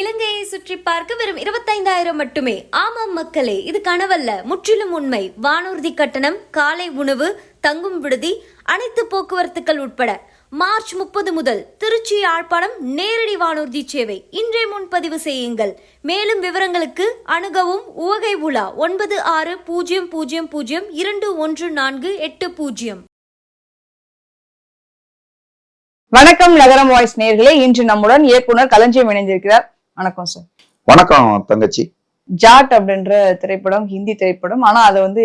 இலங்கையை சுற்றி பார்க்க வெறும் இருபத்தைந்தாயிரம் மட்டுமே. ஆமாம் மக்களே இது கனவல்ல. முற்றிலும் உண்மை. வானூர்தி கட்டணம் காலை உணவு தங்கும் விடுதி அனைத்து போக்குவரத்துகள் உட்பட. மார்ச் முப்பது முதல் திருச்சி யாழ்ப்பாணம் நேரடி வானூர்தி சேவை. இன்றே முன்பதிவு செய்யுங்கள். மேலும் விவரங்களுக்கு அணுகவும் உவகை உலா ஒன்பது ஆறு பூஜ்ஜியம் பூஜ்ஜியம் பூஜ்ஜியம் இரண்டு ஒன்று நான்கு எட்டு பூஜ்ஜியம். வணக்கம் நகரம் வாய்ஸ் நேர்களே. இன்று நம்முடன் இயக்குனர் களஞ்சியம் இணைந்திருக்கிறார். வணக்கம் சார் வணக்கம் தங்கச்சி. ஜாட் அப்படின்ற திரைப்படம் ஹிந்தி திரைப்படம். ஆனா அதை வந்து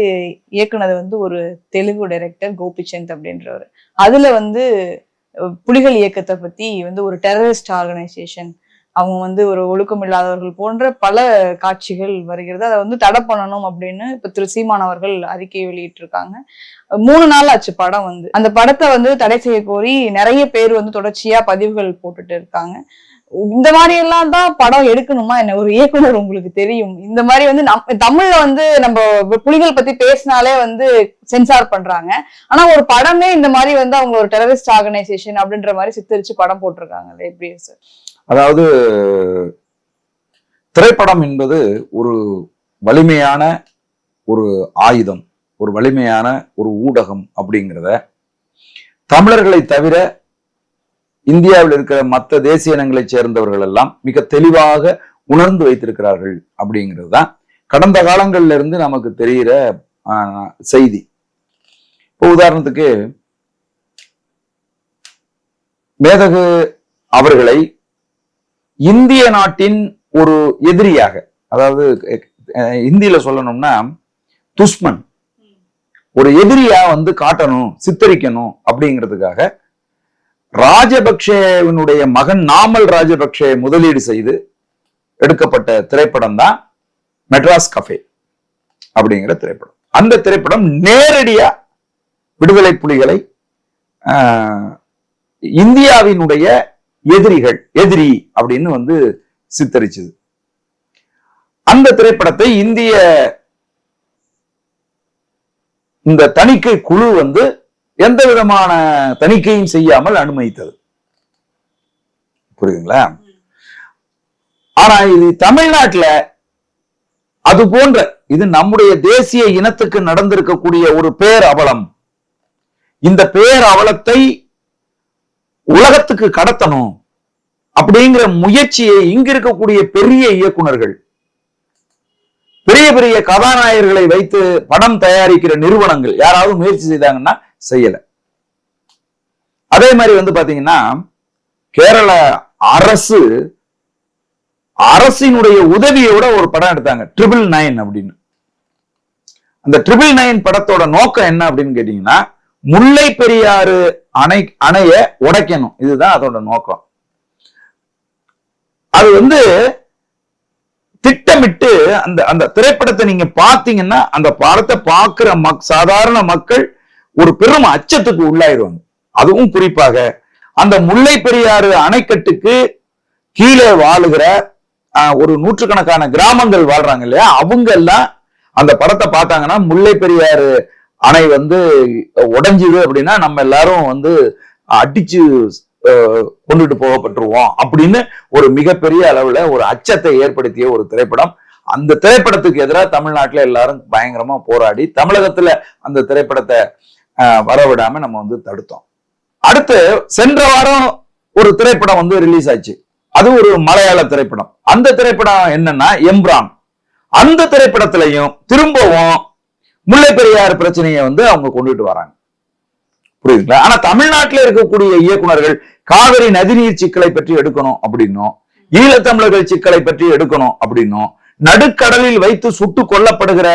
இயக்குனது வந்து ஒரு தெலுங்கு டைரக்டர் கோபிச்சந்த் அப்படின்றவர். அதுல வந்து புலிகள் இயக்கத்தை பத்தி வந்து ஒரு டெரரிஸ்ட் ஆர்கனைசேஷன் அவங்க வந்து ஒரு ஒழுக்கம் இல்லாதவர்கள் போன்ற பல காட்சிகள் வருகிறது. அதை வந்து தடை பண்ணணும் அப்படின்னு இப்ப திரு சீமான் அவர்கள் அறிக்கை வெளியிட்டிருக்காங்க. மூணு நாள் ஆச்சு படம் வந்து. அந்த படத்தை வந்து தடை செய்ய கோரி நிறைய பேர் வந்து தொடர்ச்சியா பதிவுகள் போட்டுட்டு இருக்காங்க. இந்த மாதிரி எல்லாம் தான் படம் எடுக்கணுமா என்ன? ஒரு இயக்குனர் உங்களுக்கு தெரியும். இந்த மாதிரி வந்து நம் தமிழ்ல வந்து நம்ம புலிகள் பத்தி பேசினாலே வந்து சென்சார் பண்றாங்க. ஆனா ஒரு படமே இந்த மாதிரி வந்து அவங்க ஒரு டெரரிஸ்ட் ஆர்கனைசேஷன் அப்படின்ற மாதிரி சித்தரிச்சு படம் போட்டிருக்காங்களே எப்படி சார் அதாவது திரைப்படம் என்பது ஒரு வலிமையான ஒரு ஆயுதம் ஒரு வலிமையான ஒரு ஊடகம் அப்படிங்கிறத தமிழர்களை தவிர இந்தியாவில் இருக்கிற மற்ற தேசிய இனங்களைச் சேர்ந்தவர்கள் எல்லாம் மிக தெளிவாக உணர்ந்து வைத்திருக்கிறார்கள் அப்படிங்கிறது தான் கடந்த காலங்கள்ல இருந்து நமக்கு தெரிகிற செய்தி. இப்போ உதாரணத்துக்கு மேதகு அவர்களை இந்திய நாட்டின் ஒரு எதிரியாக அதாவது இந்தியில சொல்லணும்னா துஷ்மன். ஒரு எதிரியா வந்து காட்டணும் சித்தரிக்கணும் அப்படிங்கிறதுக்காக ராஜபக்சேவினுடைய மகன் நாமல் ராஜபக்சே முதலீடு செய்து எடுக்கப்பட்ட திரைப்படம் தான் மெட்ராஸ் கஃபே அப்படிங்கிற திரைப்படம். அந்த திரைப்படம் நேரடியா விடுதலை புலிகளை ஆஹ், இந்தியாவினுடைய எதிரிகள் எதிரி அப்படின்னு வந்து சித்தரிச்சது. அந்த திரைப்படத்தை இந்திய இந்த தணிக்கை குழு வந்து எந்த விதமான தணிக்கையும் செய்யாமல் அனுமதித்தது. புரியுதுங்களா? ஆனா இது தமிழ்நாட்டுல அது போன்ற இது நம்முடைய தேசிய இனத்துக்கு நடந்திருக்கக்கூடிய ஒரு பேர் அவலம் இந்த பேர் அவலத்தை உலகத்துக்கு கடத்தணும் அப்படிங்கிற முயற்சியை இங்க இருக்கக்கூடிய பெரிய இயக்குனர்கள் பெரிய பெரிய கதாநாயகர்களை வைத்து படம் தயாரிக்கிற நிறுவனங்கள் யாராவது முயற்சி செய்தாங்கன்னா செய்யலை. அதே மாதிரி வந்து பாத்தீங்கன்னா கேரள அரசு அரசினுடைய உதவியோட ஒரு படம் எடுத்தாங்க. ட்ரிபிள் நைன் அப்படின்னு. அந்த ட்ரிபிள் நைன் படத்தோட நோக்கம் என்ன அப்படின்னு கேட்டீங்கன்னா முல்லை பெரியாறு அணை அணைய உடைக்கணும். இதுதான் அதோட நோக்கம். அது வந்து திட்டமிட்டு அந்த அந்த திரைப்படத்தை நீங்க பாத்தீங்கன்னா அந்த படத்தை பார்க்கிற மக் சாதாரண மக்கள் ஒரு பெரும் அச்சத்துக்கு உள்ளாயிருவாங்க அதுவும் குறிப்பாக அந்த முல்லை பெரியாறு அணைக்கட்டுக்கு கீழே வாழுகிற ஒரு நூற்றுக்கணக்கான கிராமங்கள் வாழ்றாங்க இல்லையா? அவங்க எல்லாம் அந்த படத்தை பார்த்தாங்கன்னா முல்லை பெரியாறு அணை வந்து உடஞ்சிது அப்படின்னா நம்ம எல்லாரும் வந்து அடிச்சு கொண்டுட்டு போகப்பட்டுருவோம் அப்படின்னு ஒரு மிகப்பெரிய அளவுல ஒரு அச்சத்தை ஏற்படுத்திய ஒரு திரைப்படம். அந்த திரைப்படத்துக்கு எதிராக தமிழ்நாட்டில் எல்லாரும் பயங்கரமா போராடி தமிழகத்துல அந்த திரைப்படத்தை வரவிடாம நம்ம வந்து தடுத்தோம். அடுத்து சென்ற வாரம் ஒரு திரைப்படம் வந்து ரிலீஸ் ஆச்சு. அது ஒரு மலையாள திரைப்படம். அந்த திரைப்படம் என்னன்னா எம்ரான். அந்த திரைப்படத்திலையும் திரும்பவும் முல்லை பெரியார் பிரச்சனையை வந்து அவங்க கொண்டுட்டு வராங்க. புரியுதுங்களா? ஆனா தமிழ்நாட்டில் இருக்கக்கூடிய இயக்குனர்கள் காவிரி நதிநீர் சிக்கலை பற்றி எடுக்கணும் அப்படின்னும் ஈழத்தமிழர்கள் சிக்கலை பற்றி எடுக்கணும் அப்படின்னும் நடுக்கடலில் வைத்து சுட்டு கொல்லப்படுகிற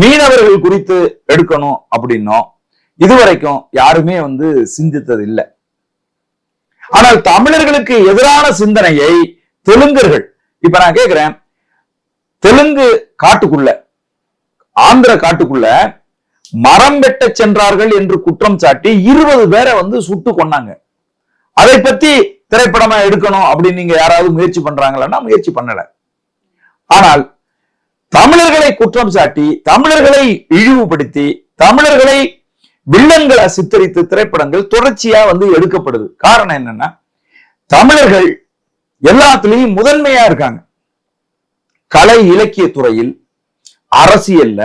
மீனவர்கள் குறித்து எடுக்கணும் அப்படின்னும் இதுவரைக்கும் யாருமே வந்து சிந்தித்தது இல்லை ஆனால் தமிழர்களுக்கு எதிரான சிந்தனையை தெலுங்கர்கள் இப்ப நான் கேட்கிறேன் தெலுங்கு காட்டுக்குள்ள ஆந்திர காட்டுக்குள்ள மரம் வெட்ட சென்றார்கள் என்று குற்றம் சாட்டி இருபது பேரை வந்து சுட்டு கொன்னாங்க. அதை பத்தி திரைப்படமா எடுக்கணும் அப்படின்னு நீங்க யாராவது முயற்சி பண்றாங்களா முயற்சி பண்ணல. ஆனால் தமிழர்களை குற்றம் சாட்டி தமிழர்களை இழிவுபடுத்தி தமிழர்களை வில்லங்களை சித்தரித்து திரைப்படங்கள் தொடர்ச்சியா வந்து எடுக்கப்படுது. காரணம் என்னன்னா தமிழர்கள் எல்லாத்துலயும் முதன்மையா இருக்காங்க. கலை இலக்கிய துறையில் அரசியல்ல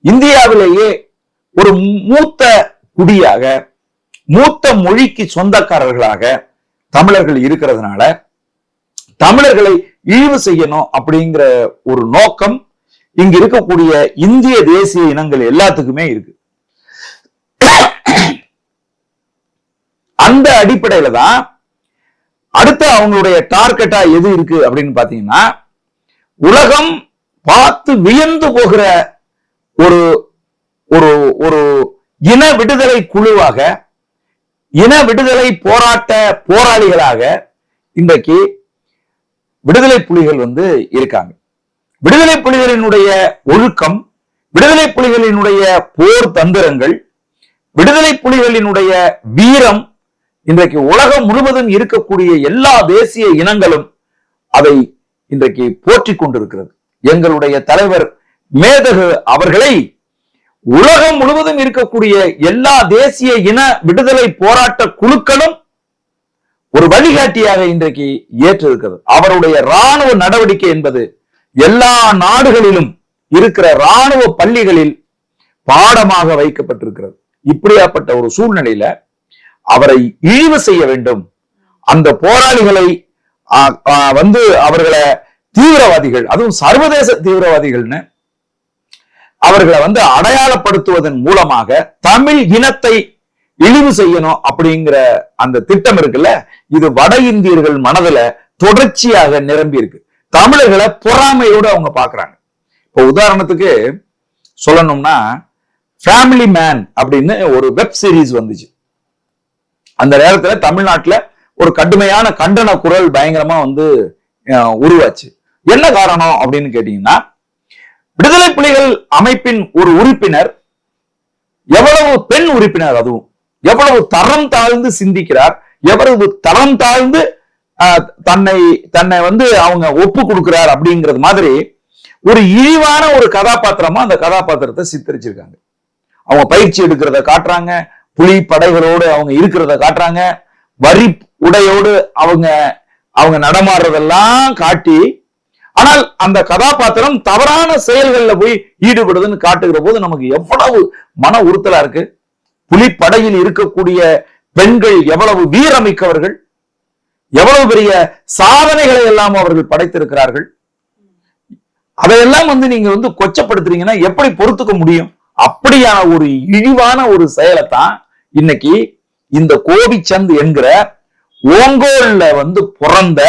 இந்தியாவிலேயே ஒரு மூத்த குடியாக மூத்த மொழிக்கு சொந்தக்காரர்களாக தமிழர்கள் இருக்கிறதுனால தமிழர்களை இழிவு செய்யணும் அப்படிங்கிற ஒரு நோக்கம் இங்க இருக்கக்கூடிய இந்திய தேசிய இனங்கள் எல்லாத்துக்குமே இருக்கு. அந்த அடிப்படையில தான் அடுத்து அவங்களுடைய டார்கெட்டா எது இருக்கு அப்படின்னு பாத்தீங்கன்னா உலகம் பார்த்து வியந்து போகிற ஒரு ஒரு ஒரு இன விடுதலை குழுவாக இன விடுதலை போராட்ட போராளிகளாக இன்றைக்கு விடுதலை புலிகள் வந்து இருக்காங்க. விடுதலை புலிகளினுடைய ஒழுக்கம் விடுதலை புலிகளினுடைய போர் தந்திரங்கள் விடுதலை புலிகளினுடைய வீரம் இன்றைக்கு உலகம் முழுவதும் இருக்கக்கூடிய எல்லா தேசிய இனங்களும் அதை இன்றைக்கு போற்றி கொண்டிருக்கிறது. எங்களுடைய தலைவர் மேதகு அவர்களை உலகம் முழுவதும் இருக்கக்கூடிய எல்லா தேசிய இன விடுதலை போராட்ட குழுக்களும் ஒரு வழிகாட்டியாக இன்றைக்கு ஏற்றிருக்கிறது. அவருடைய ராணுவ நடவடிக்கை என்பது எல்லா நாடுகளிலும் இருக்கிற ராணுவ பள்ளிகளில் பாடமாக வைக்கப்பட்டிருக்கிறது. இப்படியாப்பட்ட ஒரு சூழ்நிலையில அவரை இழிவு செய்ய வேண்டும். அந்த போராளிகளை வந்து அவர்களை தீவிரவாதிகள் அதுவும் சர்வதேச தீவிரவாதிகள்னு அவர்களை வந்து அடையாளப்படுத்துவதன் மூலமாக தமிழ் இனத்தை இழிவு செய்யணும் அப்படிங்கிற அந்த திட்டம் இருக்குல்ல இது வட இந்தியர்கள் மனதுல தொடர்ச்சியாக நிரம்பி இருக்கு. தமிழர்களை பொறாமையோடு அவங்க பாக்குறாங்க இப்போ உதாரணத்துக்கு சொல்லணும்னா ஃபேமிலி மேன் அப்படின்னு ஒரு வெப் சீரிஸ் வந்துச்சு. அந்த நேரத்துல தமிழ்நாட்டுல ஒரு கடுமையான கண்டன குரல் பயங்கரமா வந்து உருவாச்சு. என்ன காரணம் அப்படின்னு கேட்டீங்கன்னா விடுதலை புலிகள் அமைப்பின் ஒரு உறுப்பினர் எவ்வளவு பெண் உறுப்பினர் அதுவும் எவ்வளவு தரம் தாழ்ந்து சிந்திக்கிறார் எவ்வளவு தரம் தாழ்ந்து தன்னை தன்னை வந்து அவங்க ஒப்பு கொடுக்கிறார் அப்படிங்கிறது மாதிரி ஒரு இழிவான ஒரு கதாபாத்திரமா அந்த கதாபாத்திரத்தை சித்தரிச்சிருக்காங்க. அவங்க பயிற்சி எடுக்கிறத காட்டுறாங்க புலி படைகளோடு அவங்க இருக்கிறத காட்டுறாங்க வரி உடையோடு அவங்க அவங்க நடமாடுறதெல்லாம் காட்டி ஆனால் அந்த கதாபாத்திரம் தவறான செயல்கள்ல போய் ஈடுபடுதுன்னு காட்டுகிற போது நமக்கு எவ்வளவு மன உறுத்தலா இருக்கு. புலிப்படையில் இருக்கக்கூடிய பெண்கள் எவ்வளவு வீரமிக்கவர்கள் எவ்வளவு பெரிய சாதனைகளை எல்லாம் அவர்கள் படைத்திருக்கிறார்கள். அதையெல்லாம் வந்து நீங்க வந்து கொச்சப்படுத்துறீங்கன்னா எப்படி பொறுத்துக்க முடியும்? அப்படியான ஒரு இழிவான ஒரு செயலை தான் இன்னைக்கு இந்த கோபிச்சந்த் என்கிற ஓங்கோல்ல வந்து பிறந்த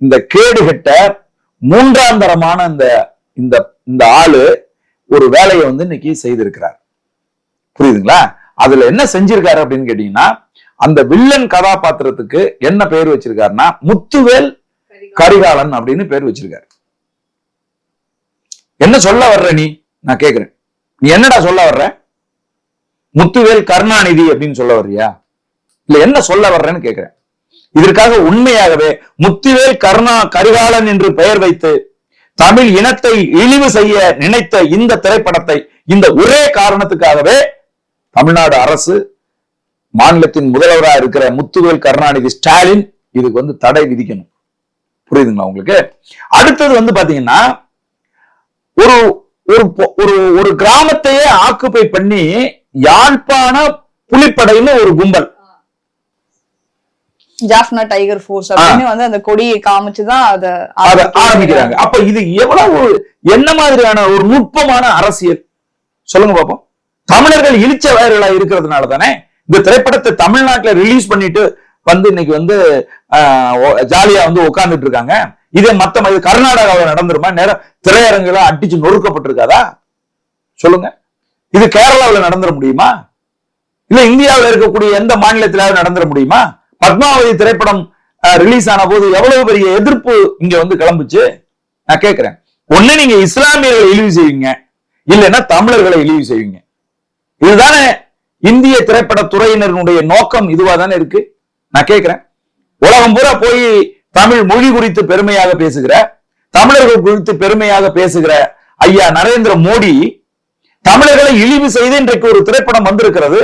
இந்த கேடுகட்ட மூன்றாம் தரமான இந்த இந்த இந்த ஆளு ஒரு வேலையை வந்து இன்னைக்கு செய்திருக்கிறார். புரியுதுங்களா? அதுல என்ன செஞ்சிருக்காரு அப்படின்னு கேட்டீங்கன்னா அந்த வில்லன் கதாபாத்திரத்துக்கு என்ன பேர் வச்சிருக்காருன்னா முத்துவேல் கரிகாலன் அப்படின்னு பேர் வச்சிருக்காரு. என்ன சொல்ல வர்ற நீ? நான் கேக்குறேன். நீ என்னடா சொல்ல வர்ற? முத்துவேல் கருணாநிதி அப்படின்னு சொல்ல வர்றியா? இல்ல என்ன சொல்ல வர்றேன்னு கேக்குறேன். இதற்காக உண்மையாகவே முத்துவேல் கருணா கரிகாலன் என்று பெயர் வைத்து தமிழ் இனத்தை இழிவு செய்ய நினைத்த இந்த திரைப்படத்தை இந்த ஒரே காரணத்துக்காகவே தமிழ்நாடு அரசு மாநிலத்தின் முதல்வராக இருக்கிற முத்துவேல் கருணாநிதி ஸ்டாலின் இதுக்கு வந்து தடை விதிக்கணும். புரியுதுங்களா உங்களுக்கு? அடுத்தது வந்து பாத்தீங்கன்னா ஒரு ஒரு ஒரு ஒரு கிராமத்தையே ஆக்குப்பை பண்ணி யாழ்ப்பாண புலிப்படைன்னு ஒரு கும்பல். ஜாஃப்னா டைகர் ஃபோர்ஸ் அப்படின்னு வந்து அந்த கொடியை காமிச்சுதான் அத அத ஆரம்பிக்கிறாங்க. அப்ப இது எவ்வளவு என்ன மாதிரியான ஒரு நுட்பமான அரசியல்? சொல்லுங்க பாப்போம். தமிழர்கள் இழிச்ச வயர்களா இருக்கிறதுனால தானே இந்த திரைப்படத்தை தமிழ்நாட்டுல ரிலீஸ் பண்ணிட்டு வந்து இன்னைக்கு வந்து ஜாலியா வந்து உட்கார்ந்துட்டு இருக்காங்க. இதே மத்த ம- இது கர்நாடகாவில் நடந்துருமா? நேரம் திரையரங்குல அடிச்சு நொறுக்கப்பட்டிருக்காதா? சொல்லுங்க. இது கேரளாவில் நடந்துட முடியுமா? இல்ல இந்தியாவில் இருக்கக்கூடிய எந்த மாநிலத்திலாவது நடந்துட முடியுமா? பத்மாவதி திரைப்படம் ரிலீஸ் ஆன போது எவ்வளவு பெரிய எதிர்ப்பு இங்க வந்து கிளம்புச்சு? நான் கேட்கிறேன் ஒண்ணு நீங்க இஸ்லாமியர்களை இழிவு செய்வீங்க. இல்லைன்னா தமிழர்களை இழிவு செய்வீங்க. இதுதானே இந்திய திரைப்பட துறையினருடைய நோக்கம் இதுவா தானே இருக்கு? நான் கேட்கிறேன் உலகம் பூரா போய் தமிழ் மொழி குறித்து பெருமையாக பேசுகிற தமிழர்கள் குறித்து பெருமையாக பேசுகிற ஐயா நரேந்திர மோடி தமிழர்களை இழிவு செய்து இன்றைக்கு ஒரு திரைப்படம் வந்திருக்கிறது.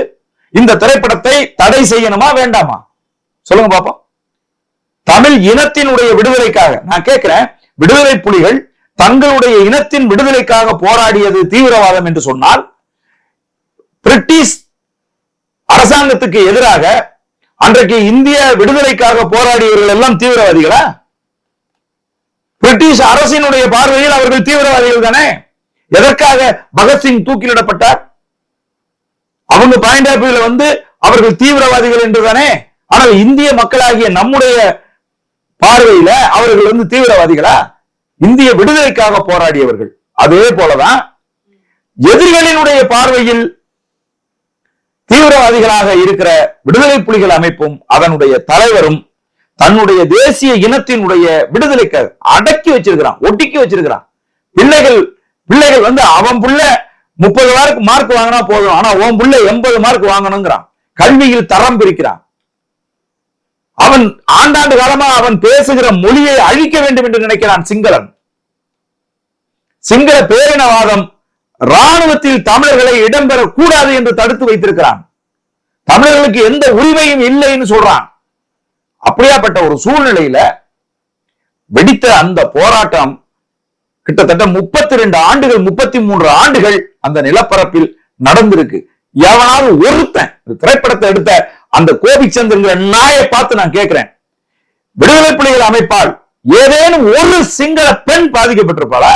இந்த திரைப்படத்தை தடை செய்யணுமா வேண்டாமா? சொல்லுங்க பாப்போம். தமிழ் இனத்தினுடைய விடுதலைக்காக நான் கேட்கிறேன் விடுதலை புலிகள் தங்களுடைய இனத்தின் விடுதலைக்காக போராடியது தீவிரவாதம் என்று சொன்னால் பிரிட்டிஷ் அரசாங்கத்துக்கு எதிராக அன்றைக்கு இந்திய விடுதலைக்காக போராடியவர்கள் எல்லாம் தீவிரவாதிகளா? பிரிட்டிஷ் அரசினுடைய பார்வையில் அவர்கள் தீவிரவாதிகள் தானே? எதற்காக பகத்சிங் தூக்கிலிடப்பட்டார் அவங்க பாயிண்ட் ஆஃப் வியூல வந்து அவர்கள் தீவிரவாதிகள் என்று தானே? ஆனால் இந்திய மக்களாகிய நம்முடைய பார்வையில அவர்கள் வந்து தீவிரவாதிகளா? இந்திய விடுதலைக்காக போராடியவர்கள். அதே போலதான் எதிரிகளினுடைய பார்வையில் தீவிரவாதிகளாக இருக்கிற விடுதலை புலிகள் அமைப்பும் அதனுடைய தலைவரும் தன்னுடைய தேசிய இனத்தினுடைய விடுதலைக்கு அடக்கி வச்சிருக்கிறான் ஒட்டிக்கி வச்சிருக்கிறான். பிள்ளைகள் பிள்ளைகள் வந்து அவன் புள்ள முப்பது மார்க் மார்க் வாங்கினா போதும் ஆனா உன் புள்ள எண்பது மார்க் வாங்கணுங்கிறான். கல்வியில் தரம் பிரிக்கிறான். அவன் ஆண்டாண்டு காலமா அவன் பேசுகிற மொழியை அழிக்க வேண்டும் என்று நினைக்கிறான் சிங்களன். சிங்கள பேரினவாதம் ராணுவத்தில் தமிழர்களை இடம்பெற கூடாது என்று தடுத்து வைத்திருக்கிறான். தமிழர்களுக்கு எந்த உரிமையும் இல்லைன்னு சொல்றான். அப்படியாப்பட்ட ஒரு சூழ்நிலையில வெடித்த அந்த போராட்டம் கிட்டத்தட்ட முப்பத்தி ரெண்டு ஆண்டுகள் முப்பத்தி மூன்று ஆண்டுகள் அந்த நிலப்பரப்பில் நடந்திருக்கு. எவனாவது ஒருத்தன் திரைப்படத்தை எடுத்த அந்த கோபிச்சந்திரங்கிற நாயை பார்த்து நான் கேட்கிறேன். விடுதலை புலிகள் அமைப்பால் ஏதேனும் ஒரு சிங்கள பெண் பாதிக்கப்பட்டிருப்பாளா?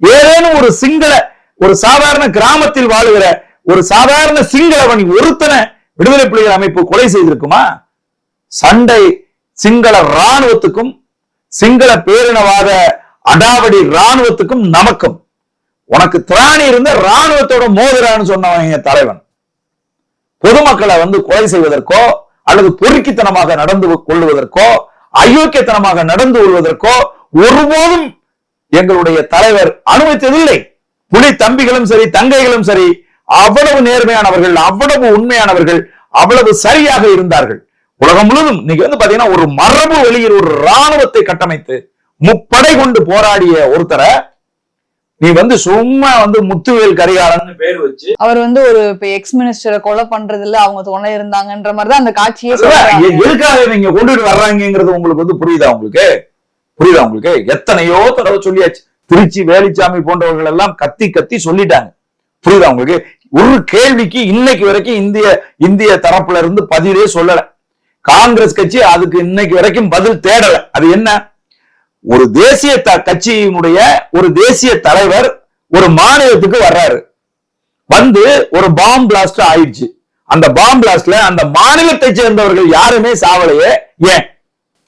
ஏதேனும் ஒரு சிங்கள ஒரு சாதாரண கிராமத்தில் வாழுகிற ஒரு சாதாரண சிங்களவன் ஒருத்தனை விடுதலை புலிகள் அமைப்பு கொலை செய்திருக்குமா? சண்டை சிங்கள ராணுவத்துக்கும் சிங்கள பேரினவாத அடாவடி ராணுவத்துக்கும் நமக்கும். உனக்கு திராணி இருந்த ராணுவத்தோட மோதிரான்னு சொன்னவன் என் தலைவன். பொதுமக்களை வந்து கொலை செய்வதற்கோ அல்லது பொறுக்கித்தனமாக நடந்து கொள்வதற்கோ அயோக்கியத்தனமாக நடந்து கொள்வதற்கோ ஒருபோதும் எங்களுடைய தலைவர் அனுமதித்ததில்லை. புலி தம்பிகளும் சரி தங்கைகளும் சரி அவ்வளவு நேர்மையானவர்கள் அவ்வளவு உண்மையானவர்கள் அவ்வளவு சரியாக இருந்தார்கள். உலகம் முழுவதும் இன்னைக்கு வந்து பாத்தீங்கன்னா ஒரு மரபு வழியில் ஒரு ராணுவத்தை கட்டமைத்து முப்படை கொண்டு போராடிய ஒருத்தரை நீ வந்து சும்மா வந்து முத்துவேல் கரிகாலன் பேர் வச்சு அவர் வந்து ஒரு இப்ப எக்ஸ் மினிஸ்டரை கொலை பண்றதுல அவங்க துணை இருந்தாங்கன்ற மாதிரிதான் அந்த காட்சியே எதுக்காக நீங்க கொண்டுட்டு வர்றாங்கிறது உங்களுக்கு வந்து புரியுதா உங்களுக்கு? புரியுதா உங்களுக்கு? எத்தனையோ தடவை சொல்லியாச்சு. திருச்சி வேலிச்சாமி போன்றவர்கள் எல்லாம் கத்தி கத்தி சொல்லிட்டாங்க. புரியுதா உங்களுக்கு? ஒரு கேள்விக்கு இன்னைக்கு வரைக்கும் இந்திய இந்திய தரப்புல இருந்து பதிலே சொல்லல. காங்கிரஸ் கட்சி அதுக்கு இன்னைக்கு வரைக்கும் பதில் தேடல. அது என்ன? ஒரு தேசிய த- கட்சியினுடைய ஒரு தேசிய தலைவர் ஒரு மாநிலத்துக்கு வர்றாரு. வந்து ஒரு பாம் பிளாஸ்ட் ஆயிடுச்சு. அந்த பாம் பிளாஸ்ட்ல அந்த மாநிலத்தை சேர்ந்தவர்கள் யாருமே சாவலையே. ஏன்?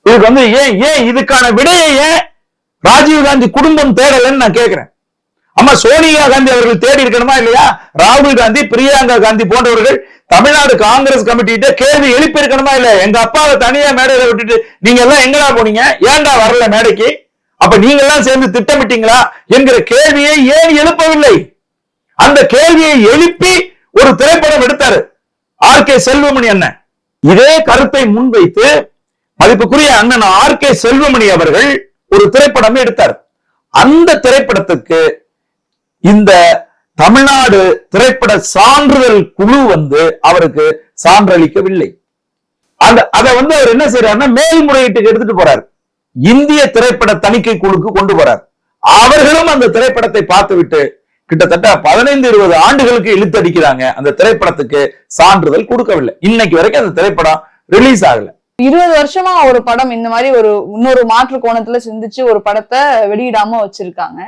இதுக்கு வந்து ஏன் ஏன் இதுக்கான விடையை ஏன் ராஜீவ் காந்தி குடும்பம் தேடலன்னு நான் கேட்கிறேன். அம்மா சோனியா காந்தி அவர்கள் தேடி இருக்கணுமா இல்லையா? ராகுல் காந்தி பிரியங்கா காந்தி போன்றவர்கள் தமிழ்நாடு காங்கிரஸ் கமிட்டிகிட்ட கேள்வி எழுப்பி இருக்கணுமா இல்ல எங்க அப்பாவை தனியா மேடையில விட்டுட்டு நீங்க எல்லாம் எங்கடா போனீங்க? ஏன்டா வரல மேடைக்கு? அப்ப நீங்க எல்லாம் சேர்ந்து திட்டமிட்டீங்களா? என்கிற கேள்வியை ஏன் எழுப்பவில்லை? அந்த கேள்வியை எழுப்பி ஒரு திரைப்படம் எடுத்தாரு. ஆர் கே செல்வமணி அண்ணன். இதே கருத்தை முன்வைத்து மதிப்புக்குரிய அண்ணன் ஆர் கே செல்வமணி அவர்கள் ஒரு திரைப்படம் எடுத்தார். அந்த திரைப்படத்துக்கு இந்த தமிழ்நாடு திரைப்பட சான்றிதழ் குழு வந்து அவருக்கு சான்றளிக்கவில்லை. அந்த அதை வந்து அவர் என்ன செய்யறாருன்னா மேல்முறையீட்டுக்கு எடுத்துட்டு போறாரு. இந்திய திரைப்பட தணிக்கை குழுக்கு கொண்டு போறார். அவர்களும் அந்த திரைப்படத்தை பார்த்துவிட்டு கிட்டத்தட்ட பதினைந்து இருபது ஆண்டுகளுக்கு இழுத்தடிக்கிறாங்க அந்த திரைப்படத்துக்கு சான்றிதழ் கொடுக்கவில்லை. இன்னைக்கு வரைக்கும் அந்த திரைப்படம் ரிலீஸ் ஆகல. இருபது வருஷமா ஒரு படம் இந்த மாதிரி ஒரு இன்னொரு மாற்று கோணத்துல சிந்திச்சு ஒரு படத்தை வெளியிடாம வச்சிருக்காங்க.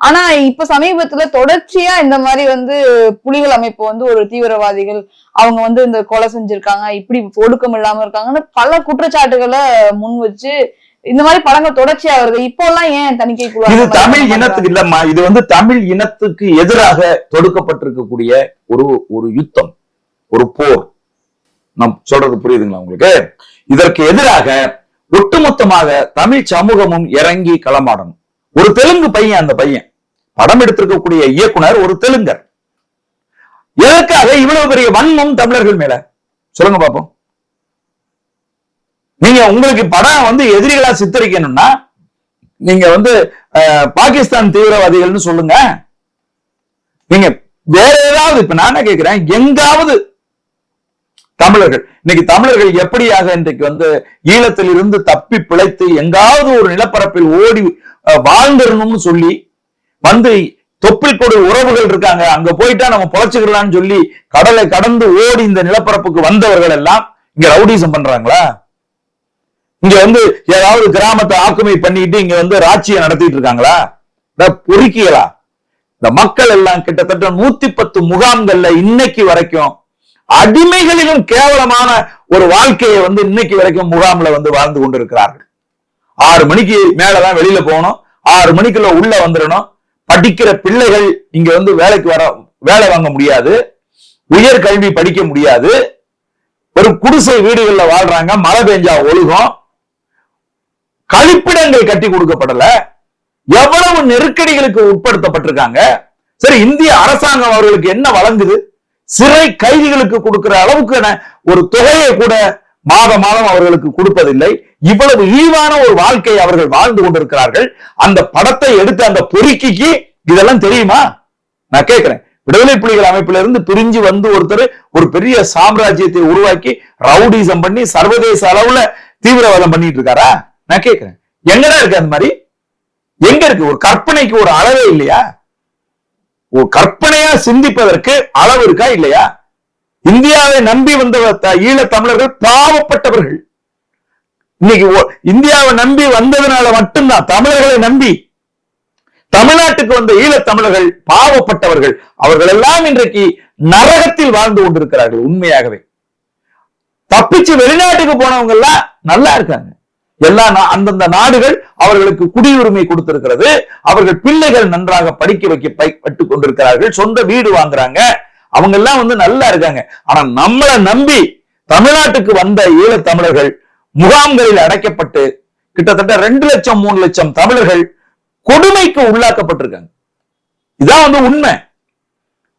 ஆனா இப்ப சமீபத்துல தொடர்ச்சியா இந்த மாதிரி வந்து புலிகள் அமைப்பு வந்து ஒரு தீவிரவாதிகள் அவங்க வந்து இந்த கொலை செஞ்சிருக்காங்க இப்படி ஒடுக்கம் இல்லாம இருக்காங்கன்னு பல குற்றச்சாட்டுகளை முன் வச்சு இந்த மாதிரி படங்கள் தொடர்ச்சியா வருது இப்போ எல்லாம் ஏன் தணிக்கை குழு இது தமிழ்? இனத்துக்கு இல்லம்மா. இது வந்து தமிழ் இனத்துக்கு எதிராக தொடுக்கப்பட்டிருக்கக்கூடிய ஒரு ஒரு யுத்தம் ஒரு போர். நான் சொல்றது புரியுதுங்களா உங்களுக்கு? இதற்கு எதிராக ஒட்டுமொத்தமாக தமிழ் சமூகமும் இறங்கி களமாடணும். ஒரு தெலுங்கு பையன் அந்த பையன். படம் எடுத்திருக்கக்கூடிய இயக்குனர் ஒரு தெலுங்கர். எதற்காக இவ்வளவு பெரிய வன்மம் தமிழர்கள் மேல? சொல்லுங்க பாப்போம். நீங்க உங்களுக்கு படம் வந்து எதிரிகளா சித்தரிக்கணும்னா நீங்க வந்து அஹ், பாகிஸ்தான் தீவிரவாதிகள்னு சொல்லுங்க. நீங்க வேற ஏதாவது இப்ப நானே கேட்கிறேன் எங்காவது தமிழர்கள் இன்னைக்கு தமிழர்கள் எப்படியாக இன்றைக்கு வந்து ஈழத்தில் இருந்து தப்பி பிழைத்து எங்காவது ஒரு நிலப்பரப்பில் ஓடி வாழ்ந்துடணும்னு சொல்லி வந்து தொப்பில் கொடு உறவுகள் இருக்காங்க. அங்க போயிட்டா நம்ம பொழைச்சுக்கலாம்னு சொல்லி கடலை கடந்து ஓடி இந்த நிலப்பரப்புக்கு வந்தவர்கள் எல்லாம் இங்க ரவுடிசம் பண்றாங்களா? இங்க வந்து ஏதாவது கிராமத்தை ஆக்குமை பண்ணிட்டு இங்க வந்து ராட்சியம் நடத்திட்டு இருக்காங்களா? இந்த இந்த மக்கள் எல்லாம் கிட்டத்தட்ட நூத்தி பத்து முகாம்கள்ல இன்னைக்கு வரைக்கும் அடிமைகளிலும் கேவலமான ஒரு வாழ்க்கையை வந்து இன்னைக்கு வரைக்கும் முகாம்ல வந்து வாழ்ந்து கொண்டிருக்கிறார்கள். ஆறு மணிக்கு மேலதான் வெளியில போகணும். ஆறு மணிக்குள்ள உள்ள வந்துடணும். படிக்கிற பிள்ளைகள் இங்க வந்து வேலைக்கு வர வேலை வாங்க முடியாது. உயர் கல்வி படிக்க முடியாது. ஒரு குடிசை வீடுகள்ல வாழ்றாங்க. மழை பெஞ்சா ஒழுகும். கழிப்பிடங்கள் கட்டி கொடுக்கப்படல. எவ்வளவு நெருக்கடிகளுக்கு உட்படுத்தப்பட்டிருக்காங்க. சரி இந்திய அரசாங்கம் அவர்களுக்கு என்ன வழங்குது? சிறை கைதிகளுக்கு கொடுக்கிற அளவுக்கு ஒரு தொகையை கூட மாத மாதம் அவர்களுக்கு கொடுப்பதில்லை. இவ்வளவு இழிவான ஒரு வாழ்க்கை அவர்கள் வாழ்ந்து கொண்டிருக்கிறார்கள். அந்த படத்தை எடுத்த அந்த பொறுக்கிக்கு இதெல்லாம் தெரியுமா? நான் கேட்கிறேன். விடுதலை புலிகள் அமைப்புல இருந்து பிரிஞ்சு வந்து ஒருத்தர் ஒரு பெரிய சாம்ராஜ்யத்தை உருவாக்கி ரவுடிசம் பண்ணி சர்வதேச அளவுல தீவிரவாதம் பண்ணிட்டு இருக்காரா? நான் கேட்கிறேன். எங்கடா இருக்கு அந்த மாதிரி? எங்க இருக்கு? ஒரு கற்பனைக்கு ஒரு அளவே இல்லையா? கற்பனையா சிந்திப்பதற்கு அளவு இருக்கா இல்லையா? இந்தியாவை நம்பி வந்த த- தமிழர்கள் பாவப்பட்டவர்கள். இன்னைக்கு இந்தியாவை நம்பி வந்ததுனால மட்டும்தான் தமிழர்களை நம்பி தமிழ்நாட்டுக்கு வந்த ஈழத் தமிழர்கள் பாவப்பட்டவர்கள். அவர்கள் எல்லாம் இன்றைக்கு நரகத்தில் வாழ்ந்து கொண்டிருக்கிறார்கள் உண்மையாகவே. தப்பிச்சு வெளிநாட்டுக்கு போனவங்க எல்லாம் நல்லா இருக்காங்க. எல்லா நா- அந்தந்த நாடுகள் அவர்களுக்கு குடியுரிமை கொடுத்திருக்கிறது. அவர்கள் பிள்ளைகள் நன்றாக படிக்க வைக்க பை- கொண்டிருக்கிறார்கள். சொந்த வீடு வாங்குறாங்க. அவங்க எல்லாம் வந்து நல்லா இருக்காங்க. ஆனா நம்மளை நம்பி தமிழ்நாட்டுக்கு வந்த ஈழத் தமிழர்கள் முகாம்களில் அடைக்கப்பட்டு கிட்டத்தட்ட ரெண்டு லட்சம் மூணு லட்சம் தமிழர்கள் கொடுமைக்கு உள்ளாக்கப்பட்டிருக்காங்க. இதான் வந்து உண்மை.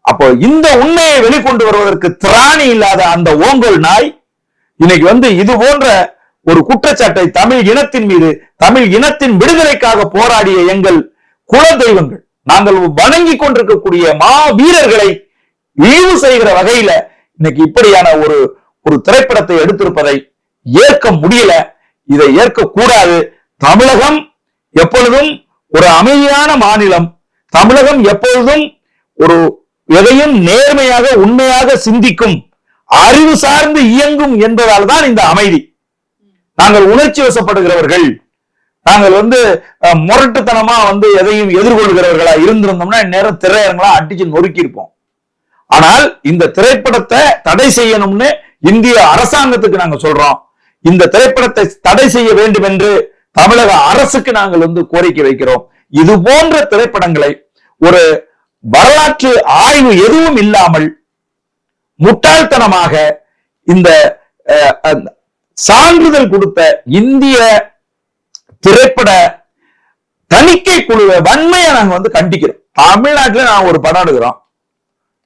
அப்போ இந்த உண்மையை வெளிக்கொண்டு வருவதற்கு திராணி இல்லாத அந்த ஓங்கல் நாய் இன்னைக்கு வந்து இது போன்ற ஒரு குற்றச்சாட்டை தமிழ் இனத்தின் மீது தமிழ் இனத்தின் விடுதலைக்காக போராடிய எங்கள் குல தெய்வங்கள் நாங்கள் வணங்கி கொண்டிருக்கக்கூடிய மா வீரர்களை இழிவு செய்கிற வகையில இன்னைக்கு இப்படியான ஒரு ஒரு திரைப்படத்தை எடுத்திருப்பதை ஏற்க முடியல. இதை ஏற்க கூடாது தமிழகம் எப்பொழுதும் ஒரு அமைதியான மாநிலம். தமிழகம் எப்பொழுதும் ஒரு எதையும் நேர்மையாக உண்மையாக சிந்திக்கும் அறிவு சார்ந்து இயங்கும் என்பதால் தான் இந்த அமைதி. நாங்கள் உணர்ச்சி வசப்படுகிறவர்கள் நாங்கள் வந்து முரட்டுத்தனமா வந்து எதையும் எதிர்கொள்கிறவர்களா இருந்திருந்தோம்னா நேரம் திரையரங்களா அடிச்சு நொறுக்கி இருப்போம். ஆனால் இந்த திரைப்படத்தை தடை செய்யணும்னு இந்திய அரசாங்கத்துக்கு நாங்க சொல்றோம். இந்த திரைப்படத்தை தடை செய்ய வேண்டும் என்று தமிழக அரசுக்கு நாங்கள் வந்து கோரிக்கை வைக்கிறோம். இது போன்ற திரைப்படங்களை ஒரு வரலாற்று ஆய்வு எதுவும் இல்லாமல் முட்டாள்தனமாக இந்த அஹ், சான்றிதழ் கொடுத்த இந்திய திரைப்பட தணிக்கை குழுவை வன்மையை நாங்க வந்து கண்டிக்கிறோம். தமிழ்நாட்டுல நான் ஒரு படம் எடுக்கிறோம்.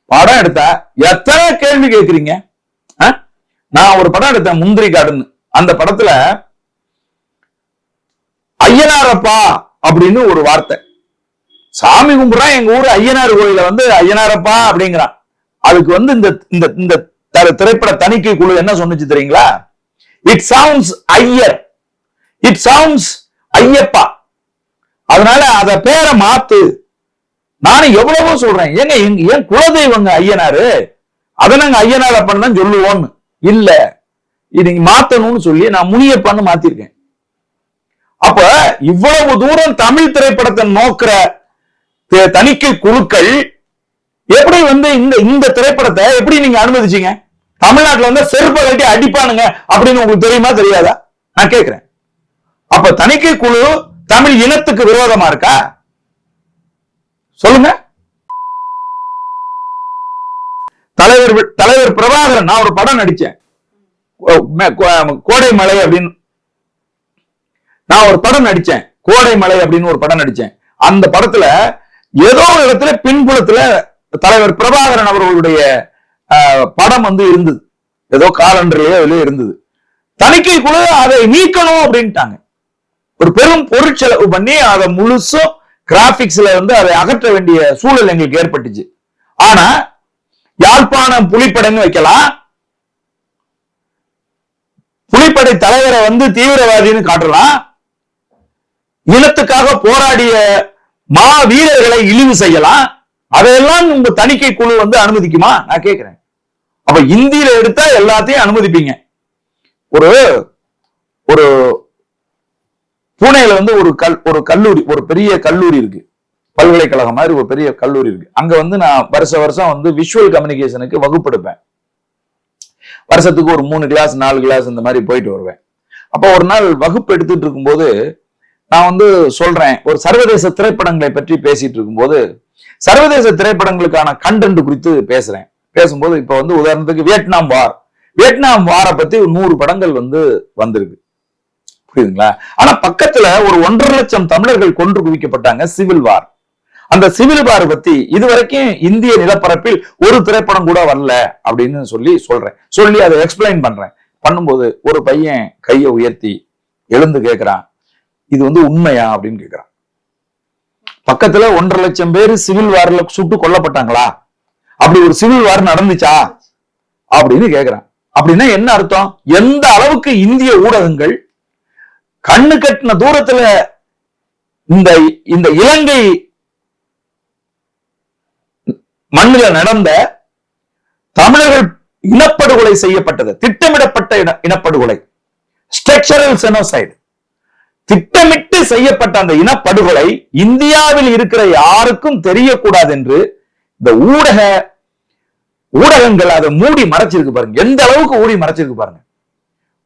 படம் எடுத்தா எத்தனை கேள்வி கேட்குறீங்க ஆ? நான் ஒரு படம் எடுத்தேன் முந்திரி காடுன்னு. அந்த படத்துல ஐயனாரப்பா அப்படின்னு ஒரு வார்த்தை. சாமி கும்பிடுறான் எங்க ஊர் ஐயனார் கோயில வந்து ஐயனாரப்பா அப்படிங்கிறான். அதுக்கு வந்து இந்த இந்த இந்த த- திரைப்பட தணிக்கை குழு என்ன சொன்னுச்சு தெரியுங்களா? It sounds Iyer. It sounds Ayyappa. அதனால அத பேரை மாத்து. நானும் எவ்வளவோ சொல்றேன். ஏங்க எங்க ஏன் குலதெய்வங்க ஐயனாரு? அதை நாங்க ஐயனார் தான் சொல்லுவோம்னு. இல்ல. இது நீங்க மாத்தணும்னு சொல்லி நான் முனியப்பான்னு மாத்திருக்கேன். அப்ப இவ்வளவு தூரம் தமிழ் திரைப்படத்தை நோக்கிற தணிக்கை குழுக்கள் எப்படி வந்து இந்த இந்த திரைப்படத்தை எப்படி நீங்க அனுமதிச்சீங்க? தமிழ்நாட்டுல வந்து செருப்பை கட்டி அடிப்பானுங்க அப்படின்னு உங்களுக்கு தெரியுமா தெரியாதா? நான் கேக்குறேன் அப்ப தணிக்கை குழு தமிழ் இனத்துக்கு விரோதமா இருக்கா? சொல்லுங்க. தலைவர் தலைவர் பிரபாகரன் நான் ஒரு படம் நடிச்சேன். கோடை மலை அப்படின்னு. நான் ஒரு படம் நடிச்சேன். கோடை மலை அப்படின்னு ஒரு படம் நடிச்சேன். அந்த படத்துல ஏதோ ஒரு இடத்துல பின்புலத்துல தலைவர் பிரபாகரன் அவர்களுடைய படம் வந்து இருந்தது. ஏதோ காலண்டர்லயோ அதுலயோ இருந்தது. தணிக்கை குழு அதை நீக்கணும் அப்படின்ட்டாங்க. ஒரு பெரும் பொருட்செலவு பண்ணி அதை முழுசும் கிராபிக்ஸ்ல வந்து அதை அகற்ற வேண்டிய சூழல் எங்களுக்கு ஏற்பட்டுச்சு. ஆனா யாழ்ப்பாணம் புலிப்படைன்னு வைக்கலாம். புலிப்படை தலைவரை வந்து தீவிரவாதின்னு காட்டலாம். இனத்துக்காக போராடிய மா வீரர்களை இழிவு செய்யலாம். அதையெல்லாம் உங்க தணிக்கை குழு வந்து அனுமதிக்குமா? நான் கேட்கிறேன் அப்ப இந்தியில எடுத்தா எல்லாத்தையும் அனுமதிப்பீங்க. ஒரு ஒரு பூனேல வந்து ஒரு கல் ஒரு கல்லூரி ஒரு பெரிய கல்லூரி இருக்கு. பல்கலைக்கழகம் மாதிரி ஒரு பெரிய கல்லூரி இருக்கு. அங்க வந்து நான் வருஷ வருஷம் வந்து விஷுவல் கம்யூனிகேஷனுக்கு வகுப்பெடுப்பேன். வருஷத்துக்கு ஒரு மூணு கிளாஸ் நாலு கிளாஸ் இந்த மாதிரி போயிட்டு வருவேன். அப்போ ஒரு நாள் வகுப்பு எடுத்துட்டு இருக்கும்போது நான் வந்து சொல்றேன் ஒரு சர்வதேச திரைப்படங்களை பற்றி பேசிட்டு இருக்கும்போது சர்வதேச திரைப்படங்களுக்கான கண்டென்ட் குறித்து பேசுறேன். பேசும்போது இப்ப வந்து உதாரணத்துக்கு வியட்நாம் வார். வியட்நாம் வாரை பத்தி நூறு படங்கள் வந்து வந்திருக்கு. புரியுதுங்களா? ஆனா பக்கத்துல ஒரு ஒன்றரை லட்சம் தமிழர்கள் கொன்று குவிக்கப்பட்டாங்க சிவில் வார். அந்த சிவில் வார் பத்தி இதுவரைக்கும் இந்திய நிலப்பரப்பில் ஒரு திரைப்படம் கூட வரல அப்படின்னு சொல்லி சொல்றேன். சொல்லி அதை எக்ஸ்பிளைன் பண்றேன். பண்ணும்போது ஒரு பையன் கையை உயர்த்தி எழுந்து கேட்கிறான் இது வந்து உண்மையா அப்படின்னு கேட்கிறான் பக்கத்துல ஒன்றரை லட்சம் பேர் சிவில் வாரில் சுட்டு கொல்லப்பட்டாங்களா? அப்படி ஒரு சிவில் வார் நடந்துச்சா? அப்படின்னு கேக்குறான். அப்படின்னா என்ன அர்த்தம்? எந்த அளவுக்கு இந்திய ஊடகங்கள் கண்ணு கட்டின தூரத்துல இந்த இந்த இலங்கை மண்ணில நடந்த தமிழர்கள் இனப்படுகொலை செய்யப்பட்டது திட்டமிடப்பட்ட இன இனப்படுகொலை ஸ்ட்ரக்சரல் செனோசைடு திட்டமிட்டு செய்யப்பட்ட அந்த இனப்படுகொலை இந்தியாவில் இருக்கிற யாருக்கும் தெரியக்கூடாது என்று இந்த ஊடக ஊடகங்கள் அதை மூடி மறைச்சிருக்கு பாருங்க. எந்த அளவுக்கு மூடி மறைச்சிருக்கு பாருங்க.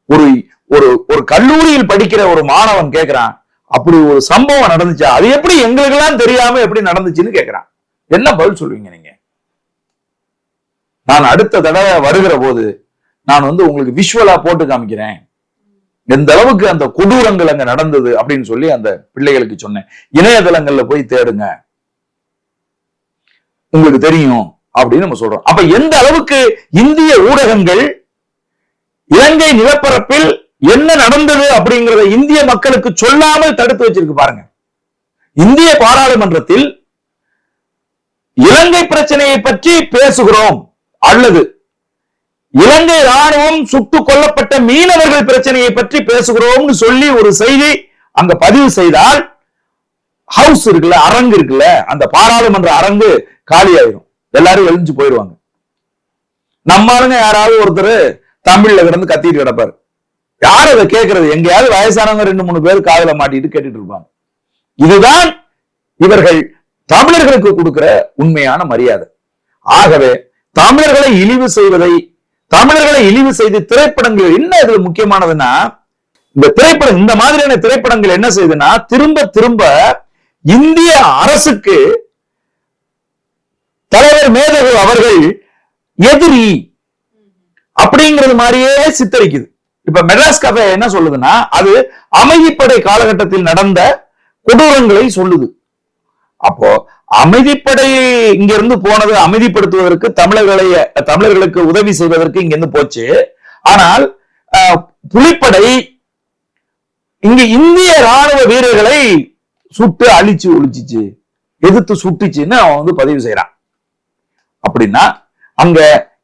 ஒரு ஒரு ஒரு கல்லூரியில் படிக்கிற ஒரு மாணவன் கேட்கிறான் அப்படி ஒரு சம்பவம் நடந்துச்சா? அது எப்படி எங்களுக்கு எல்லாம் தெரியாம எப்படி நடந்துச்சுன்னு கேட்கிறான் என்ன பதில் சொல்லுவீங்க நீங்க? நான் அடுத்த தடவை வருகிற போது நான் வந்து உங்களுக்கு விஷுவலா போட்டு காமிக்கிறேன். எந்த அளவுக்கு அந்த கொடூரங்கள் அங்க நடந்தது அப்படின்னு சொல்லி அந்த பிள்ளைகளுக்கு சொன்னேன். இணையதளங்கள்ல போய் தேடுங்க. உங்களுக்கு தெரியும். அப்படின்னு நம்ம சொல்றோம். அப்ப எந்த அளவுக்கு இந்திய ஊடகங்கள் இலங்கை நிலப்பரப்பில் என்ன நடந்தது அப்படிங்கிறத இந்திய மக்களுக்கு சொல்லாமல் தடுத்து வச்சிருக்கு பாருங்க. இந்திய பாராளுமன்றத்தில் இலங்கை பிரச்சனையை பற்றி பேசுகிறோம். அல்லது இலங்கை ராணுவம் சுட்டுக் கொல்லப்பட்ட மீனவர்கள் பிரச்சனையை பற்றி பேசுகிறோம்னு சொல்லி ஒரு செய்தி அங்க பதிவு செய்தால் ஹவுஸ் இருக்குல்ல அரங்கு இருக்குல்ல அந்த பாராளுமன்ற அரங்கு காலியாயிரும். எல்லாரும் எழுந்து போயிடுவாங்க நம்மளுங்க யாராவது ஒருத்தர் தமிழ்ல கிடந்து கத்திட்டு கிடப்பாரு. யார் அதை கேட்கறது? எங்கேயாவது வயசானவங்க ரெண்டு மூணு பேர் காதுல மாட்டிட்டு கேட்டுட்டு இருப்பாங்க. இதுதான் இவர்கள் தமிழர்களுக்கு கொடுக்கிற உண்மையான மரியாதை. ஆகவே தமிழர்களை இழிவு செய்வதை தமிழர்களை இழிவு செய்து திரைப்படங்கள் என்ன இதுல முக்கியமானதுன்னா இந்த திரைப்படம் இந்த மாதிரியான திரைப்படங்கள் என்ன செய்யுதுன்னா திரும்ப திரும்ப இந்திய அரசுக்கு தலைவர் மேதகு அவர்கள் எதிரி அப்படிங்கிறது மாதிரியே சித்தரிக்குது. இப்ப மெட்ராஸ் கதை என்ன சொல்லுதுன்னா அது அமைதிப்படை காலகட்டத்தில் நடந்த கொடூரங்களை சொல்லுது. அப்போ அமைதிப்படை இங்க இருந்து போனது அமைதிப்படுத்துவதற்கு தமிழர்களை தமிழர்களுக்கு உதவி செய்வதற்கு இங்க இருந்து போச்சு. ஆனால் புலிப்படை இங்க இந்திய ராணுவ வீரர்களை சுட்டு அழிச்சு ஒழிச்சிச்சு. எதிர்த்து சுட்டுச்சுன்னு அவன் வந்து பதிவு செய்யறான் அப்படின்னா அங்க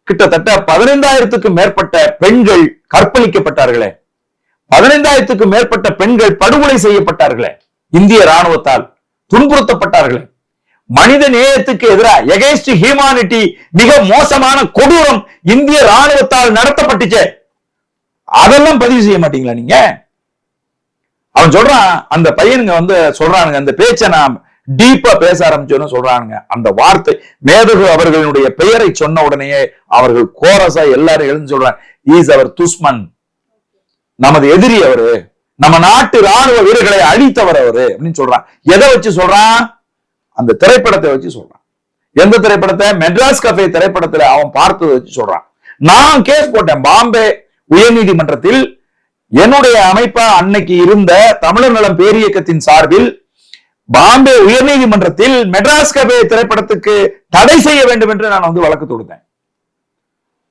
கிட்டத்தட்ட பதினைந்தாயிரத்துக்கு மேற்பட்ட பெண்கள் கற்பழிக்கப்பட்டார்களே. பதினைந்தாயிரத்துக்கு மேற்பட்ட பெண்கள் படுகொலை செய்யப்பட்டார்களே. இந்திய ராணுவத்தால் துன்புறுத்தப்பட்டார்களே. மனித நேயத்துக்கு எதிராக எகேஸ்ட் ஹியூமானிட்டி மிக மோசமான கொடூரம் இந்திய ராணுவத்தால் நடத்தப்பட்டுச்சே. அதெல்லாம் பதிவு செய்ய மாட்டீங்களா நீங்க? அவன் சொல்றான் அந்த பையனுங்க வந்து சொல்றானுங்க அந்த பேச்சை நான் டீப்பா பேச ஆரம்பிச்சோன்னு சொல்றானுங்க. அந்த வார்த்தை மேதகு அவர்களுடைய பெயரை சொன்ன உடனேயே அவர்கள் கோரஸா எல்லாரும் எழுந்து சொல்றாங்க ஈஸ் அவர் துஷ்மன். நமது எதிரி அவரு நம்ம நாட்டு ராணுவ வீரர்களை அழித்தவர் அவரு அப்படின்னு சொல்றான். எதை வச்சு சொல்றான்? அந்த திரைப்படத்தை வச்சு சொல்றான். எந்த திரைப்படத்தை? மெட்ராஸ் கஃபே திரைப்படத்துல அவன் பார்த்ததை வச்சு சொல்றான். நான் கேஸ் போட்டேன் பாம்பே உயர்நீதிமன்றத்தில். என்னுடைய அமைப்பா அன்னைக்கு இருந்த தமிழர் நலம் பேரியக்கத்தின் சார்பில் பாம்பே உயர்நீதிமன்றத்தில் மெட்ராஸ் கபே திரைப்படத்துக்கு தடை செய்ய வேண்டும் என்று நான் வந்து வழக்கு தொடுத்தேன்.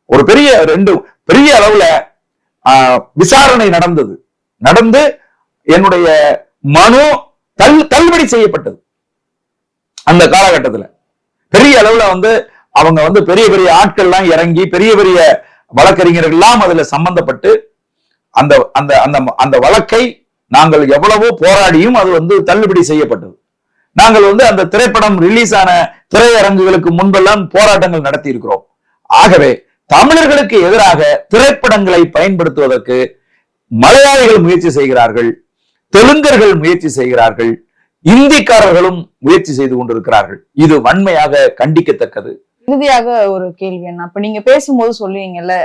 ஒரு பெரிய ரெண்டு பெரிய அளவுல ஆஹ், விசாரணை நடந்தது. நடந்து என்னுடைய மனு தள் தள்ளுபடி செய்யப்பட்டது. அந்த காலகட்டத்துல. பெரிய அளவுல வந்து அவங்க வந்து பெரிய பெரிய ஆட்கள்லாம் இறங்கி பெரிய பெரிய வழக்கறிஞர்கள்லாம் அதுல சம்பந்தப்பட்டு அந்த அந்த அந்த அந்த வழக்கை நாங்கள் எவ்வளவோ போராடியும் அது வந்து தள்ளுபடி செய்யப்பட்டது. நாங்கள் வந்து அந்த திரைப்படம் ரிலீஸ் ஆன திரையரங்குகளுக்கு முன்பெல்லாம் போராட்டங்கள் நடத்தி இருக்கிறோம் ஆகவே தமிழர்களுக்கு எதிராக திரைப்படங்களை பயன்படுத்துவதற்கு மலையாளிகள் முயற்சி செய்கிறார்கள் தெலுங்கர்கள் முயற்சி செய்கிறார்கள் இந்திக்காரர்களும் முயற்சி செய்து கொண்டிருக்கிறார்கள். இது வன்மையாக கண்டிக்கத்தக்கது. இறுதியாக ஒரு கேள்வி என்ன? அப்ப நீங்க பேசும்போது சொல்லுவீங்கல்ல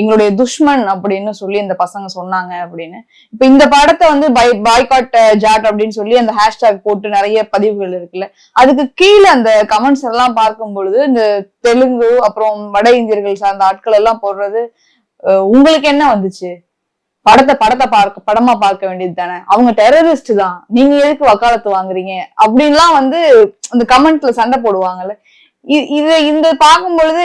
எங்களுடைய துஷ்மன் அப்படின்னு சொல்லி இந்த பசங்க சொன்னாங்க அப்படின்னு. இப்ப இந்த படத்தை வந்து பை பாய்காட் ஜாட் அப்படின்னு சொல்லி அந்த ஹேஷ்டாக் போட்டு நிறைய பதிவுகள் இருக்குல்ல. அதுக்கு கீழே அந்த கமெண்ட்ஸ் எல்லாம் பார்க்கும் பொழுது இந்த தெலுங்கு அப்புறம் வட இந்தியர்கள் சார்ந்த ஆட்கள் எல்லாம் போடுறது உங்களுக்கு என்ன வந்துச்சு? படத்தை படத்தை பார்க்க படமா பார்க்க வேண்டியது தானே? அவங்க டெரரிஸ்ட் தான். நீங்க எதுக்கு வக்காலத்து வாங்குறீங்க? அப்படின்லாம் வந்து அந்த கமெண்ட்ல சண்டை போடுவாங்கல்ல. இது இந்த பார்க்கும் பொழுது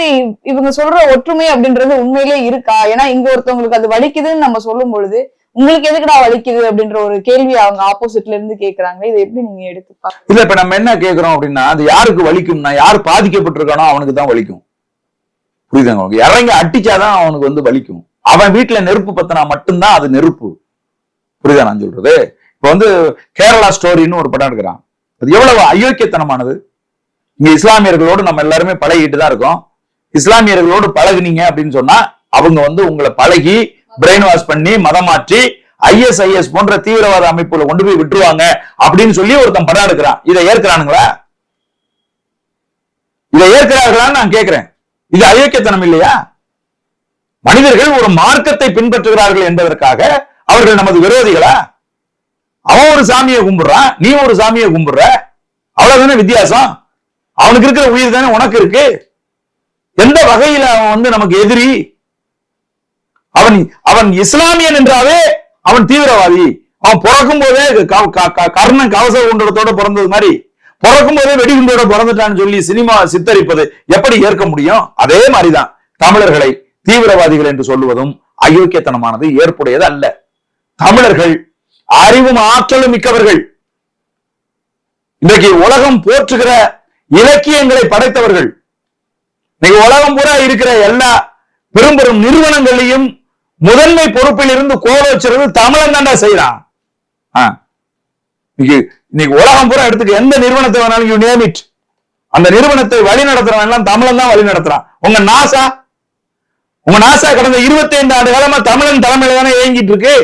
இவங்க சொல்ற ஒற்றுமை அப்படின்றது உண்மையிலே இருக்கா? ஏன்னா இங்க ஒருத்தவங்களுக்கு அது வலிக்குதுன்னு நம்ம சொல்லும் பொழுது உங்களுக்கு எதுக்குடா வலிக்குது அப்படின்ற ஒரு கேள்வி அவங்க ஆப்போசிட்ல இருந்து கேக்குறாங்க. இதை எப்படி நீங்க எடுத்து இல்ல இப்ப நம்ம என்ன கேக்குறோம் அப்படின்னா அது யாருக்கு வலிக்கும்னா யாரு பாதிக்கப்பட்டிருக்கானோ அவனுக்கு தான் வலிக்கும். புரியுதுங்க உங்களுக்கு? இறங்கி அடிச்சாதான் அவனுக்கு வந்து வலிக்கும். அவன் வீட்டுல நெருப்பு பத்தினா மட்டும்தான் அது நெருப்பு. புரியுதா நான் சொல்றது? இப்ப வந்து கேரளா ஸ்டோரின்னு ஒரு படம் எடுக்கிறான். அது எவ்வளவு அயோக்கியத்தனமானது? இங்க இஸ்லாமியர்களோடு நம்ம எல்லாருமே பழகிட்டு தான் இருக்கோம். இஸ்லாமியர்களோடு பழகுனீங்க அப்படின்னு சொன்னா அவங்க வந்து உங்களை பழகி பிரெயின் வாஷ் பண்ணி மதம் மாற்றி ஐஎஸ்ஐஎஸ் போன்ற தீவிரவாத அமைப்புல கொண்டு போய் விட்டுருவாங்க அப்படின்னு சொல்லி ஒருத்தன் படம் எடுக்கிறான் இதை ஏற்கிறானுங்களா? இதை ஏற்கிறார்களான்னு நான் கேட்கிறேன். இது அயோக்கியத்தனம் இல்லையா? மனிதர்கள் ஒரு மார்க்கத்தை பின்பற்றுகிறார்கள் என்பதற்காக அவர்கள் நமது விரோதிகளா? அவன் ஒரு சாமியை கும்பிடுறான் நீ ஒரு சாமியை கும்பிடுற. அவ்வளவுதானே வித்தியாசம்? அவனுக்கு இருக்கிற உயிர் தானே உனக்கு இருக்கு? எந்த வகையில அவன் வந்து நமக்கு எதிரி? அவன் அவன் இஸ்லாமியன் என்றாவே அவன் தீவிரவாதி. அவன் பிறக்கும் போதே கர்ணன் கவச குண்டத்தோட பிறந்தது மாதிரி பிறக்கும் போதே வெடிகுண்டோட பிறந்துட்டான்னு சொல்லி சினிமா சித்தரிப்பது எப்படி ஏற்க முடியும்? அதே மாதிரிதான் தமிழர்களை தீவிரவாதிகள் என்று சொல்லுவதும் அயோக்கியத்தனமானது ஏற்புடையது அல்ல. தமிழர்கள் அறிவும் ஆற்றலும் மிக்கவர்கள். இன்றைக்கு உலகம் போற்றுகிற இலக்கியங்களை படைத்தவர்கள். இன்னைக்கு உலகம் பூரா இருக்கிற எல்லா பெரும் பெரும் நிறுவனங்களையும் முதன்மை பொறுப்பில் இருந்து கோல வச்சிருது தமிழன் தான்டா செய்யறான் இன்னைக்கு இன்னைக்கு உலகம் பூரா எடுத்துக்க எந்த நிறுவனத்தை வேணாலும் யூ நேம் இட் அந்த நிறுவனத்தை வழி நடத்துறவன் எல்லாம் தமிழன் தான் வழி நடத்துறான். உங்க நாசா? உங்க நாசா கடந்த 25 ஆண்டு காலமா தமிழன் தலைமையில தானே இயங்கிட்டு இருக்கு.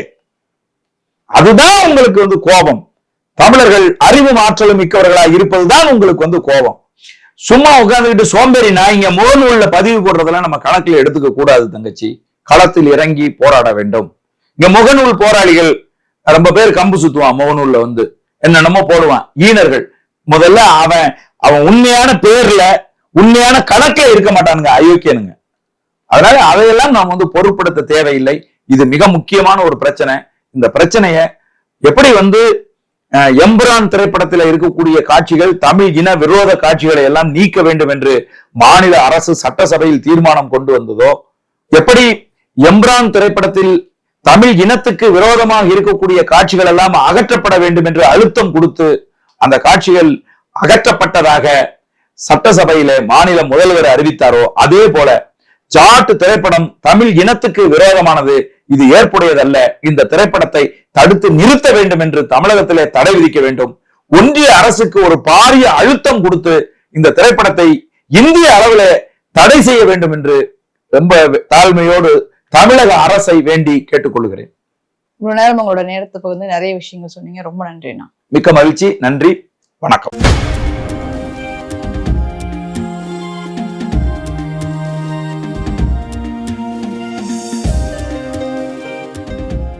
அதுதான் உங்களுக்கு வந்து கோபம். தமிழர்கள் அறிவும் ஆற்றலும் மிக்கவர்களா இருப்பதுதான் உங்களுக்கு வந்து கோபம். சும்மா உட்காந்துக்கிட்டு சோம்பேறி நான் இங்க முகநூல்ல பதிவு போடுறதெல்லாம் நம்ம கணக்குல எடுத்துக்க கூடாது தங்கச்சி. களத்தில் இறங்கி போராட வேண்டும். இங்க முகநூல் போராளிகள் ரொம்ப பேர் கம்பு சுத்துவான் முகநூல்ல வந்து. என்னென்னமோ போடுவான். ஈனர்கள். முதல்ல அவன் அவன் உண்மையான பேர்ல உண்மையான கணக்கே இருக்க மாட்டானுங்க. அயோக்கியனுங்க. அதனால அதையெல்லாம் நாம் வந்து பொருட்படுத்த தேவையில்லை. இது மிக முக்கியமான ஒரு பிரச்சனை. இந்த பிரச்சனைய எப்படி வந்து எம்புரான் திரைப்படத்தில் இருக்கக்கூடிய காட்சிகள் தமிழ் இன விரோத காட்சிகளை எல்லாம் நீக்க வேண்டும் என்று மாநில அரசு சட்டசபையில் தீர்மானம் கொண்டு வந்ததோ? எப்படி எம்ரான் திரைப்படத்தில் தமிழ் இனத்துக்கு விரோதமாக இருக்கக்கூடிய காட்சிகள் எல்லாம் அகற்றப்பட வேண்டும் என்று அழுத்தம் கொடுத்து அந்த காட்சிகள் அகற்றப்பட்டதாக சட்டசபையில மாநில முதல்வர் அறிவித்தாரோ? அதே போல ஜாட் திரைப்படம் தமிழ் இனத்துக்கு விரோதமானது. இது ஏற்புடையதல்ல. இந்த திரைப்படத்தை தடுத்து நிறுத்த வேண்டும் என்று தமிழகத்திலே தடை விதிக்க வேண்டும். ஒன்றிய அரசுக்கு ஒரு பாரிய அழுத்தம் கொடுத்து இந்த திரைப்படத்தை இந்திய அளவிலே தடை செய்ய வேண்டும் என்று ரொம்ப தாழ்மையோடு தமிழக அரசை வேண்டி கேட்டுக்கொள்கிறேன். இவ்வளவு நேரம் உங்களோட நேரத்தை பகிர்ந்து நிறைய விஷயங்கள் சொன்னீங்க. ரொம்ப நன்றிண்ணா. மிக்க மகிழ்ச்சி. நன்றி. வணக்கம்.